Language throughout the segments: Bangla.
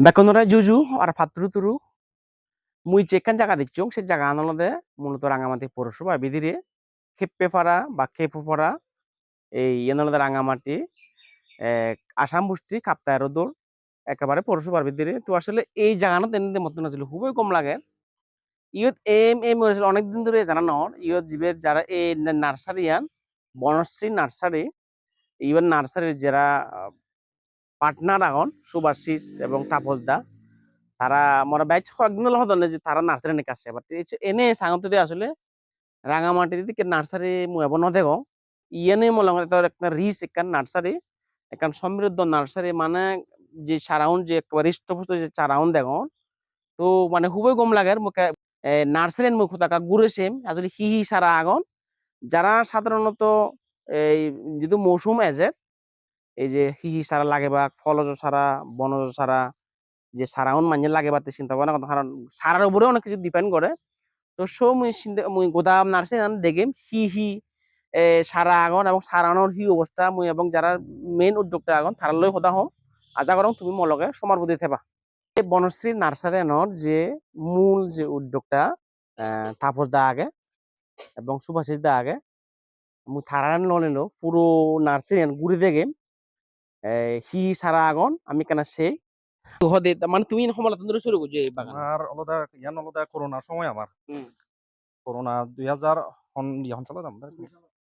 বেকনরা জুজু আর ফাত্রু তুরু মুই চেকান জায়গা দিচ্ছং সে জায়গা আনলদে মূলত রাঙামাটি পৌরসভা বিধিরে খেপ্পেপাড়া বা খেপু খেপুপাড়া এই এনলদে রাঙামাটি আসাম বুষ্টি কাপ্তায় রোদর একেবারে পৌরসভার ভিতরে তো আসলে এই জায়গানো তেন মতন আছিল খুবই কম লাগে ইয়ত এম এম হয়েছিল অনেকদিন ধরে জানানো ইয়ত জীবের যারা এই নার্সারিয়ান বনশ্রী নার্সারি ইভেন নার্সারির যারা পার্টনার আগন, সুভাষিস এবং তাপস দা, তারা মরা ব্যাচ হল হদনে যে তারা নার্সারি নিয়ে কাছে। বাট এনে সাঙতে দিয়ে আসলে, রাঙামাটি দিকে নার্সারি মুয়াব নদেগ ইয়েনে মলং তোর একটা রিস, একান নার্সারি, একান সমৃদ্ধ নার্সারি মানে যে সারাউন্ড যে একেবারে হৃষ্টপুষ্ট যে চারাউন্ড দেখুন তো মানে খুবই কম লাগে মুখে নার্সারি মুখ থাকা গুড়ে সেম, আসলে হি হি সারা আগন। যারা সাধারণত এই যদি মৌসুম এজের এই যে হি হি সারা লাগে বা ফলজ সারা বনজ সারা যে সারাউন মানে লাগে বাতে চিন্তা ভাবনা করতে কারণ সারার উপরে অনেক কিছু ডিপেন্ড করে। তো সো মুই চিন্তা মুই গোদাম নার্সিং দেখিম হি হি সারা আগন এবং সারানোর হি অবস্থা মুই এবং যারা মেইন উদ্যোক্তা আগন তারা লই কথা হম। আশা করং তুমি মোর লগে সমার বুদ্ধি থেবা। এই বনশ্রী নার্সারিয়ানোর যে মূল যে আহ, তাপস দা আগে এবং সুভাষিস দা আগে মুই থারান লনিলো পুরো নার্সারিয়ান ঘুরে দেখে। হি হি সারা আগন আমি কেন সেই তো হদে মানে তুমি সমলা তন্দ্র শুরু করছ এই বাগান? আমার আলাদা ইয়ান আলাদা করোনার সময় আমার। করোনা দুই হাজার ইহন সালত আমার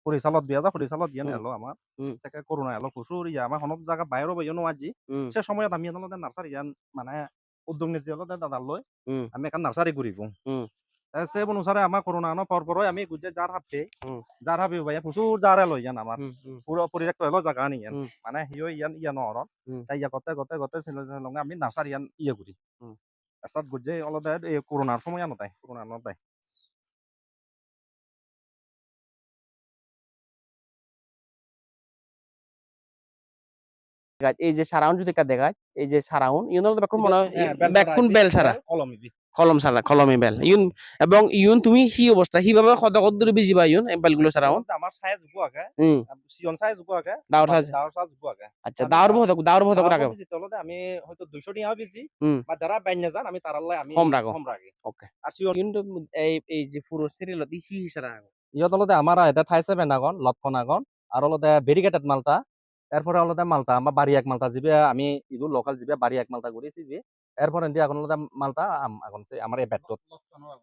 কুড়ি সালত দুই হাজার কুড়ি সালত ইয়ান। এলো আমার। তাকে করোনা এলো প্রচুর ইয়া আমার হনত জায়গা বাইরেও বাইনো আজি। সে সময়ত আমি আলাদা নার্সারি ইয়ান মানে উদ্যোগ নিয়েছি আলাদা দাদার লই আমি এখন নার্সারি ঘুরিব হুম। সে অনুসারে আমার করোনা আনো পর পরই আমি গুজে হাতে হুম। যার হাবি ভাই প্রচুর যারে লই ইয়ান আমার পুরো পরিত্যক্ত হলো জায়গা নি ইয়ান হুম। মানে হিও ইয়ান ইয়ান হুম। তাই ইয়া গতে গতে গতে লঙ্গে আমি নার্সারি ইয়ান ইয়ে করি। রাস্তাত গুজে আলাদা এই করোনার সময় আনো তাই করোনা আনো তাই এই যে সারাউন যদি দেখায় এই যে সারাউন ইউন হলো মনে হয় হ্যাঁ, বেল সারা, কলম কলম সারা কলমি বেল ইউন এবং ইউন তুমি কি অবস্থা কি ভাবে কত কত দূরে বেশি বা ইউন? এই বেলগুলো সারাউন এখন আমার সাইজ গুয়াকে হুম সিজন সাইজ গুয়াকে দাওর সাজ দাওর সাইজ গুয়াকে আচ্ছা দাওর বহুত দাওর বহুত রাখো তলতে আমি হয়তো 200 টাকা হুম। বা যারা বাইনে যান আমি তারালাই আমি কম রাখো। কম রাখি ওকে আর সিজন কিন্তু এই এই যে পুরো সিরিয়াল দি কি সারা ইয়া তলতে আমার এটা থাই সেভেন আগন লটকন আগন আর অলতে ভেরিগেটেড মালটা। এরপরে অলতে মালটা আমার বাড়ি এক মালটা জিবে আমি ইদু লোকাল জিবে বাড়ি এক মালটা ঘুরি জিবে এরপরে দিয়ে এখন মালটা আম- এখন আমার এই ব্যাটত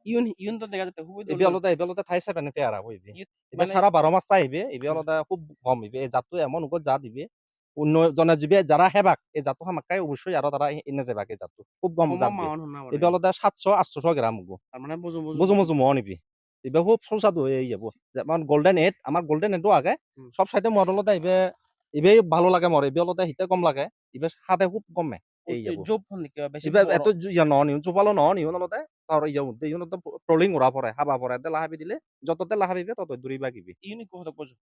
ইউন ইউন তো দেখা যাচ্ছে খুবই ইবি অলতে ইবি অলতে থাই সেভেন পেয়ারা হইবে মানে- সারা বারো মাস চাইবে ইবে অলতে খুব কম ইবে এই জাতটো এমন উপর জাত ইবে অন্য জনে জিবে যারা হেবাক এই জাতটো হামাকাই অবশ্যই আরও তারা এনে যাবাক এই জাতটো। খুব কম জাত ইবে অলতে সাতশো আটশো গ্রাম হব মানে বুঝো বুঝো। বুঝো মুজো মন ইবি ইবে খুব সুস্বাদু এই যাব যেমন গোল্ডেন এড আমার গোল্ডেন এডও আগে। সব সাইডে মডেলতে ইবে ইবে ভালো লাগে মর ইবে অলতে হিতে কম লাগে। ইবে সাথে খুব কমে। এত নন চুপালো নন ইউন অলতে তার ইয়া মধ্যে ইউন তো ট্রলিং উড়া পড়ে হাবা পড়ে তে লাহাবি দিলে যততে লাহাবিবে তত দূরি বাগিবি ইউনি কত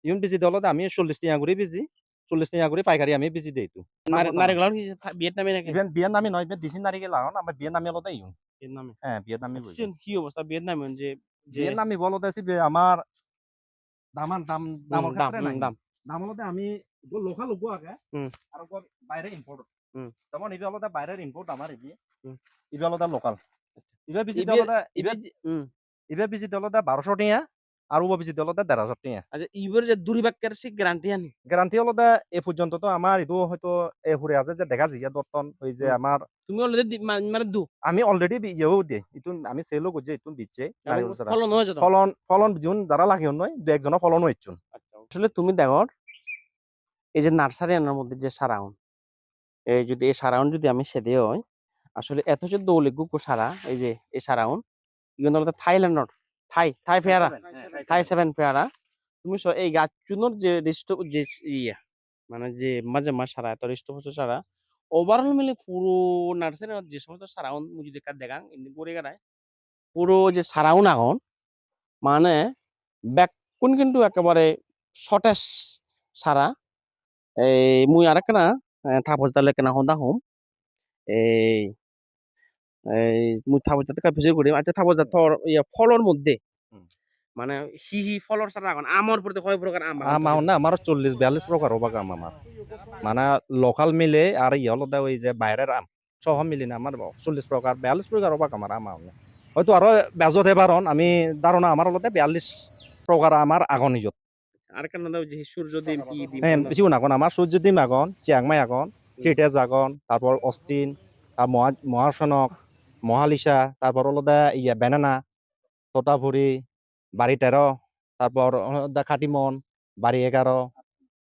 ইউন বিজি দলতে আমি চল্লিশ টিয়া করে বিজি। চল্লিশ টিয়া করে পাইকারি আমি বিজি দেই তো নারকেল কি ভিয়েতনামে নাকি? ইভেন ভিয়েতনামি নয় দিছি আমি ভিয়েতনামি ইউন। ভিয়েতনামে। হ্যাঁ ভিয়েতনামি বলি কি অবস্থা ভিয়েতনামে যে ভিয়েতনামি বলতে আছি বে আমার দামান দাম দামৰ দাম দাম। দাম হলতে আমি লোকাল উগো আগে। আর বাইরে ইম্পোর্ট হুম। যেমন ইবে হলতে বাইরের ইম্পোর্ট আমার ইবি। ইবে হলতে লোকাল ইবে বিজি হলতে ইবে ইবে বিজি হলতে বারোশো টিয়া আর উব বিজি হলতে দেড়শো টিয়া আচ্ছা ইবের যে দুরিবাক্যের সে গ্যারান্টি আনি। গ্যারান্টি হলতে এ পর্যন্ত তো আমার ইদু হয়তো এ হুরে আছে যে দেখা যায় দত্তন ওই যে। আমার তুমি অলরেডি মানে দু। আমি অলরেডি ইয়েও দিয়ে। ইতুন আমি সেলও করছি ইতুন দিচ্ছে ফলন হয়েছে ফলন ফলন জুন যারা লাগে নয় দু একজনের ফলন হইছুন আসলে তুমি দেখো এই যে নার্সারি আনার মধ্যে যে সারাউন এই যদি এই সারাউন যদি আমি সেদে হয় আসলে এত যে দৌলে গুকু সারা এই যে এই সারাউন ইগুলো হলো থাইল্যান্ডর থাই থাই পেয়ারা থাই সেভেন। পেয়ারা তুমি এই গাছ চুনোর যে রিষ্ট যে ইয়া মানে যে মাঝে মাস সারা এত রিষ্ট হচ্ছে সারা ওভারঅল মিলে পুরো নার্সারি যে সমস্ত সারাউন মুজি দেখা দেখাং এমনি করে গাড়ায় পুরো যে সারাউন এখন মানে ব্যাকুন কিন্তু একেবারে সটেজ সারা এই মুই আরেকখানা থাপস দালে কেনা হন্দা হোম। এই এই মুই থাপস দাতে কাপিসে করি। আচ্ছা থাপস দা থর ইয়া ফলর মধ্যে মানে হি হি ফলর সারা এখন আমর প্রতি কয় প্রকার আম বাগান আমার না আমার চল্লিশ বিয়াল্লিশ প্রকার বাগান আমার মানে লোকাল মিলে আর ইয়ে হলো ওই যে বাইরের আম সহ মিলি না আমার চল্লিশ প্রকার বিয়াল্লিশ প্রকার অবাক আমার আমার হয়তো আরও বেজত এবারন আমি ধারণা আমার হলতে বিয়াল্লিশ প্রকার আমার আগন আরেকটা নাম যে সূর্য ডিম কি ডিম হ্যাঁ কোনটা? বেশি আগন আমার সূর্যডিম আগন চিয়াংমাই আগন ট্রিটেজ আগন তারপর অস্টিন আর মহা মহাসনক মহালিসা তারপর হলদে ইয়া বেনানা তোতাপুরি বাড়ি তেরো তারপর হলদে খাটিমন বাড়ি এগারো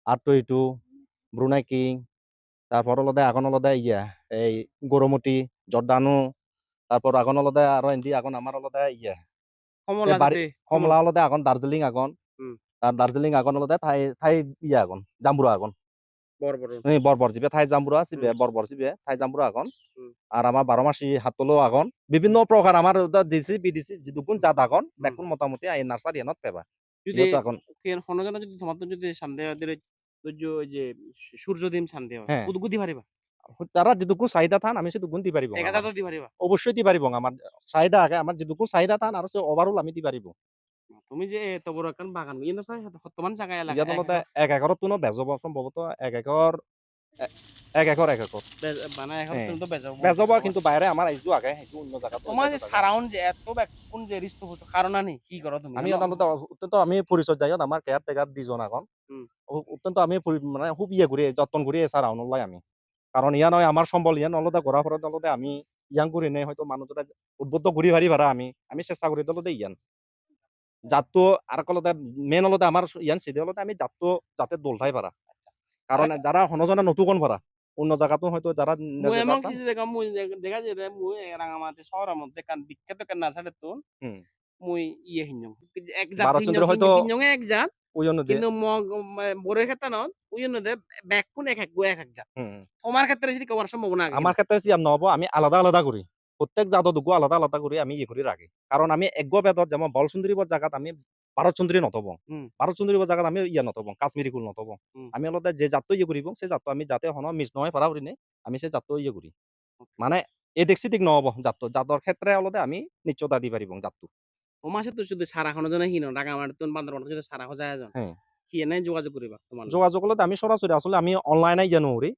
আট টু টু ব্রুনাই কিং তারপর হলদে এখন হলদে ইয়া এই গরমুটি জর্দানু তারপর এখন হলদে আরও এন্দি এখন আমার হলদে ইয়া। কমলা হলদে এখন দার্জিলিং। আর দার্জিলিং এখন হলদে থাই থাই ইয়া এখন জাম্বুরা এই বরবর জিবে থাই জাম্বুরা জিবে বরবর জিবে থাই জাম্বুরা হুম। আর আমার বারো মাসি হাতলো এখন বিভিন্ন প্রকার আমার দিছি বিডিসি যেটুকুন জাত এখন বেকুন মোটামুটি এই নার্সারি এনত পেবা। যদি এখন যদি তোমার যদি তুই যে সূর্য ডিম সন্দেহ হ্যাঁ। পারিবা? তারা যেটুকুন চাহিদা থান আমি সেটুকুন দি পারিব। অবশ্যই দি পারিব। আমার চাহিদা আগে আমার যেটুকুন চাহিদা থান আর ওভারঅল আমি দি পারিব। তুমি যে এত বড় একটা বাগান ইয়ে প্রায় বর্তমান জায়গায় এলাকা ইয়াত হলতে এক একরত তুনো বেজব সম্ভবত এক একর এক একর এক একর মানে এখন হ্যাঁ। তুমি তো বেজাব বেজব কিন্তু বাইরে আমার আইজু আগে সেইটো অন্য জায়গা তোমার যে সারাউন্ড যে এত কোন যে রিস্ত হতো কারণ আনি কি করো তুমি আমি অত্যন্ত অত্যন্ত আমি পরিচর্যায়ত আমার কেয়ার টেকার দুজন এখন অত্যন্ত আমি মানে খুব ইয়ে করি যত্ন করি এসার আউনলাই আমি। কারণ ইয়া নয় আমার সম্বল ইয়ান অলদা ঘোরা ফেরত অলদে আমি ইয়াং করি নেই হয়তো মানুষটা উদ্বুদ্ধ ঘুরি হারি ভাড়া আমি আমি চেষ্টা করি দলতে ইয়ান জাতটো আর কলতে মেন অলতে আমার ইয়ান সিধে অলতে আমি জাতটো যাতে দোলঠাই পারা কারণ যারা হনজনা নতুন ভাড়া অন্য জায়গাতো হয়তো যারা এমন কিছু দেখা মুই দেখা যায় মুই রাঙামাটি শহরের মধ্যে কান বিখ্যাত কান নার্সারি তো হুম। মুই ইয়ে এক জাত হয়তো- এক জাত ওই জন্য দিয়ে কিন্তু বড় ক্ষেত্রে নয় ওই জন্য দে ব্যাকুন এক এক এক এক জাত। তোমার ক্ষেত্রে যদি কমার সম্ভাবনা আমার ক্ষেত্রে সিয়াম নহব আমি আলাদা আলাদা করি প্রত্যেক জাত দুগু আলাদা আলাদা করে আমি ইয়ে করে রাখি। কারণ আমি এক বেদত যেমন বল সুন্দরী জায়গাত আমি ভারত সুন্দরী নতব। ভারত সুন্দরী জায়গাত আমি ইয়া নতব কাশ্মীরি কুল নতব আমি অলতে যে জাতটো ইয়ে করিব সেই জাতটো আমি যাতে হন মিস নহয় পারা করি আমি সেই জাতটো ইয়ে করি মানে এই দেখছি ঠিক নহব জাতটো জাতৰ ক্ষেত্রে অলতে আমি নিশ্চয়তা দি পারিব জাতটো। তোমার সাথে শুধু সারা খানো জন হিন রাঙামাটি তো বান্দর যদি সারা খোঁজা যায় হ্যাঁ। কি নাই যোগাযোগ করিবা তোমার যোগাযোগ হলে আমি সরাসরি আসলে আমি অনলাইনে জানো করি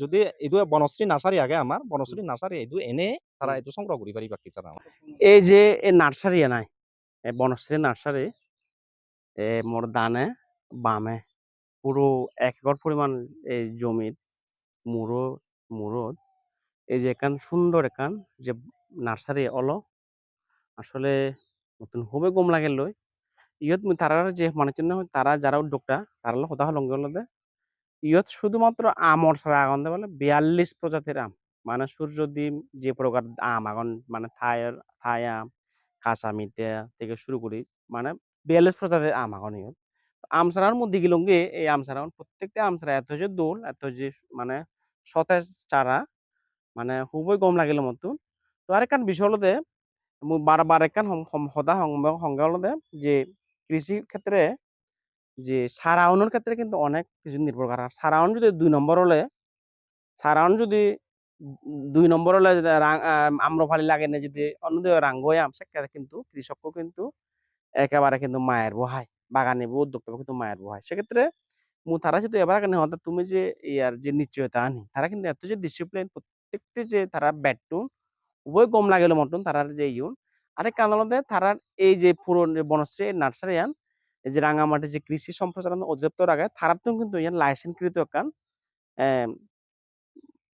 যদি এইটো বনশ্রী নার্সারি আগে আমার বনশ্রী নার্সারি এইটো এনে তারা এইটো সংগ্রহ করি পারি বাকি ছাড়া এই যে এই নার্সারি নাই বনশ্রী নার্সারি এ মোর দানে বামে পুরো এক একর পরিমাণ এই জমির মুরো মুরদ এই যে এখান সুন্দর এখান যে নার্সারি অলো আসলে নতুন খুবই গম লাগে লই ইয়ত মুই তারা যে মানে চিহ্ন তারা যারা উদ্যোক্তা, তারা হলো কথা হলঙ্গ হলদে ইয়ত শুধুমাত্র আমর ছাড়া আগুন বলে, বিয়াল্লিশ প্রজাতির আম। মানে সূর্যদ্বীপ যে প্রকার আম আগুন মানে থায়ের থাই আম, কাঁচা মিঠা থেকে শুরু করি মানে বিয়াল্লিশ প্রজাতির আম আগুন ইয়ত। আম ছাড়ার মধ্যে গেলঙ্গে এই আম ছাড়া প্রত্যেকটা আম ছাড়া এত যে দোল, এত যে মানে সতেজ চারা মানে খুবই গম লাগিল মতন তো আরেকখান বিষয় হলো দে বারবার একখান সদা সংবাদ সংজ্ঞা হলো দে, যে কৃষি ক্ষেত্রে যে সারাউনের ক্ষেত্রে কিন্তু অনেক কিছু নির্ভর করে। সারাউন যদি দুই নম্বর হলে সারাউন যদি দুই নম্বর হলে আম্রফালি লাগে না, যদি অন্যদিকে রাঙ্গই আম সেক্ষেত্রে কিন্তু কৃষকও কিন্তু একেবারে কিন্তু মায়ের বহায়। বাগানে উদ্যোক্তা কিন্তু মায়ের বহায়। সেক্ষেত্রে মু, তারা যদি এবার কেন হতে তুমি যে ইয়ার যে নিশ্চয়তা আনি তারা কিন্তু এত যে ডিসিপ্লিন প্রত্যেকটি যে তারা ব্যাটুন উভয় কম লাগিল মতন তারার যে ইউন আরেক কারণে তারার এই যে পুরো যে বনশ্রী নার্সারি আন এই যে রাঙামাটি যে কৃষি সম্প্রসারণ অধিদপ্তর আগে তারার তো কিন্তু ইয়ান লাইসেন্সকৃত একান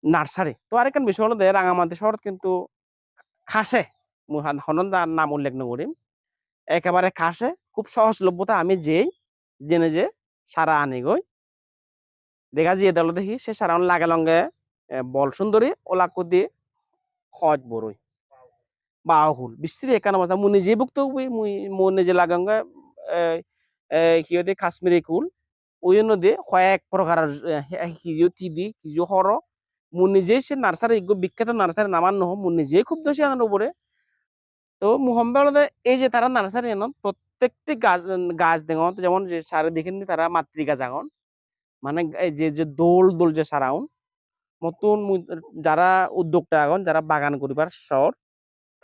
নার্সারি। তো আরেকখান বিষয় হলো দে রাঙামাটি শহরত কিন্তু খাসে হনন তার নাম উল্লেখ নকরিম একেবারে খাসে, খুব সহজলভ্যতা আমি যেই জেনে যে সারা আনি গই। দেখা যায় দল দেখি, সে সারা লাগে লঙ্গে বল সুন্দরী ওলাকুদি খজ বড়ই বাহুল। বিশ্রী একান অবস্থা। মুই নিজে ভুক্ত হবি মুই মোর নিজে লাগাঙ্গে সিহঁতে কাশ্মীৰী কুল। ওই নদী কয়েক প্রকার সিজু তিদি সিজু হর। মুই নিজেই সে নার্সারি বিখ্যাত নার্সারি নামান নহ মুই নিজেই খুব দোষী আনার উপরে। তো মুহম্মদে এই যে তারা নার্সারি এন প্রত্যেকটি গাছ গাছ দেঙত যেমন যে চারিদিকে নি তারা মাতৃ গাছ আগন মানে যে যে দোল দোল যে সারাউন মুই- যারা উদ্যোক্তা আগন, যারা বাগান করিবার শহর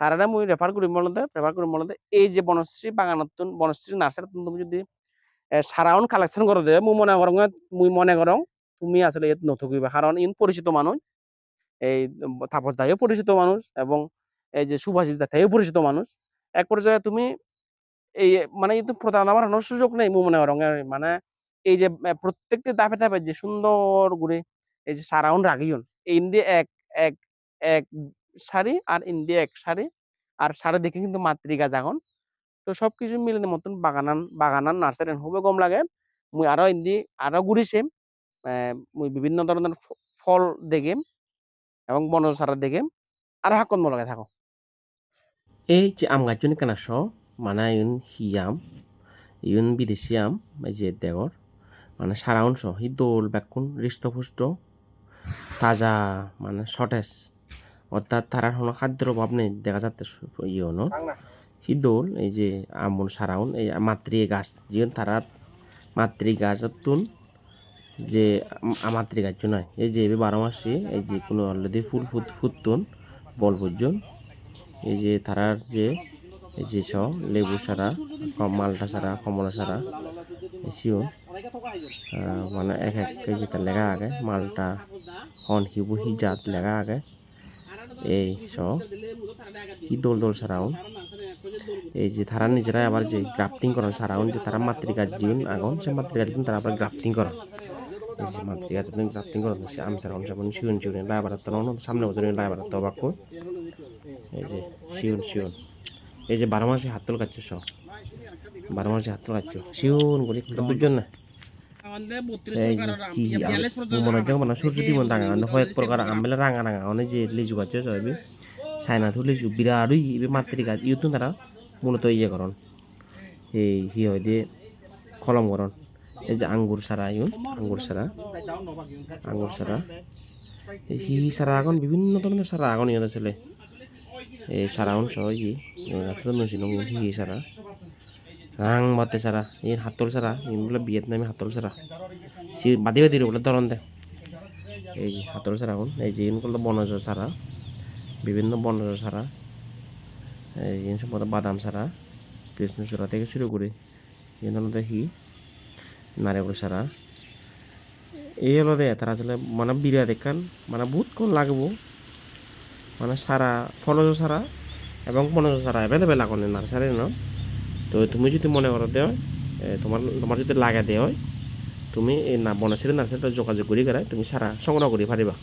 তারা মুই রেফার করি মূলত রেফার করি মূলত এই যে বনশ্রী বাগানতুন, বনশ্রী নার্সারি তুমি যদি সারাউন কালেকশন করে দেয় মুই মনে করং, মুই মনে করং, তুমি আসলে ইয়াত নথকিবা, কারণ ইন পরিচিত মানুষ, এই তাপস দায়ও পরিচিত মানুষ এবং এই যে সুভাষিস দা থেকেও পরিচিত মানুষ, এক পর্যায়ে তুমি এই মানে কিন্তু প্রতারণা বাড়ানোর সুযোগ নেই মু মনে করো মানে এই যে প্রত্যেকটি ধাপে ধাপে যে সুন্দর করে এই যে সারাউন্ড রাখিয়ন ইন্ডিয়া এক এক এক শাড়ি আর ইন্ডিয়া এক শাড়ি। আর শাড়ি দেখে কিন্তু মাতৃকা জাগন তো সবকিছু মিলে মতন বাগানান বাগানান নার্সারি খুবই কম লাগে। মুই আরও ইন্দি আরও ঘুরিছিম আহ, মুই বিভিন্ন ধরনের ফল দেখিম এবং বনজ সারা দেখিম আরও হাকন মলগে থাকো। এই যে আম গাছজন কেন স মানে ইউন হিয়াম ইউন বিদেশি আম যে দেগর মানে সারা অংশ হি দোল বেকুন হৃষ্টপুষ্ট তাজা মানে সতেজ অর্থাৎ তারার কোনো খাদ্যের অভাব নেই দেখা যাচ্ছে ইয়ে হলো হিদোল এই যে আমন সারাউন এই মাতৃ গাছ যেন তারার মাতৃ গাছ তুন যে মাতৃ গাছ নয় এই যে বারো মাসে এই যে কোনো অলরেডি ফুল ফুট ফুটতুন বল পর্যন্ত এই যে তারার যে এই যে সব লেবু সারা কম- মালটা সারা কমলা সারা সিও মানে এক এক কেজি তা লেখা আগে মালটা হন হিবু হি জাত লেখা আগে এই সব হি দোল দোল সারাউন? এই যে তারা নিজেরা আবার যে গ্রাফটিং করেন সারাউন, যে তারা মাতৃকাজ জীবন আগুন সে মাতৃকাজ কিন্তু তারা আবার গ্রাফটিং করেন বারো মাসে হাতল কাচ্ছ সব বারো মাসে হাতল কাচ্ছ। শিউন করে বুঝছেন না? কি মনে হচ্ছে মানে সূর্য দিব রাঙা মানে কয়েক প্রকার আম বেলে রাঙা রাঙা অনেক যে লিচু গাছ সবই। চাইনা তো লিচু বিরাট ইবে মাতৃ গাছ ইউতুন তারা মূলত ইয়ে করন এই হি হয় দিয়ে কলম করন এই যে আঙ্গুর সারা ইউন আঙ্গুর সারা। আঙ্গুর সারা। হি সারা আগুন বিভিন্ন ধরনের সারা আগুন ইয়ে চলে এই সারা অংশ ই আসলে নসিল হি সারা? রাং বাতে সারা, এই হাতল সারা ইনগুলো ভিয়েতনামি হাতল সারা। সি বাদি বাদি বলে ধরন দে। এই হাতল সারা আগুন এই যে ইনগুলো বনজ সারা, বিভিন্ন বনজ সারা, এই জিনিস মতো বাদাম সারা, কৃষ্ণ সারা থেকে শুরু করে এগুলো দেখি, নারিকেল সারা। এই হলো দে, তারা আসলে মানে বিরা দেখান মানে বহুত কোন লাগবো। মানে সারা, ফলজ সারা এবং বনজ সারা অ্যাভেলেবেল এখন নার্সারি, ন? তো তুমি যদি মনে করো দেয় তোমার তোমার যদি লাগা দেওয়া হয় তুমি এই না বনাশ্রী নার্সারিটা যোগাযোগ করি গেলে তুমি সারা সংগ্রহ করি পারিবা।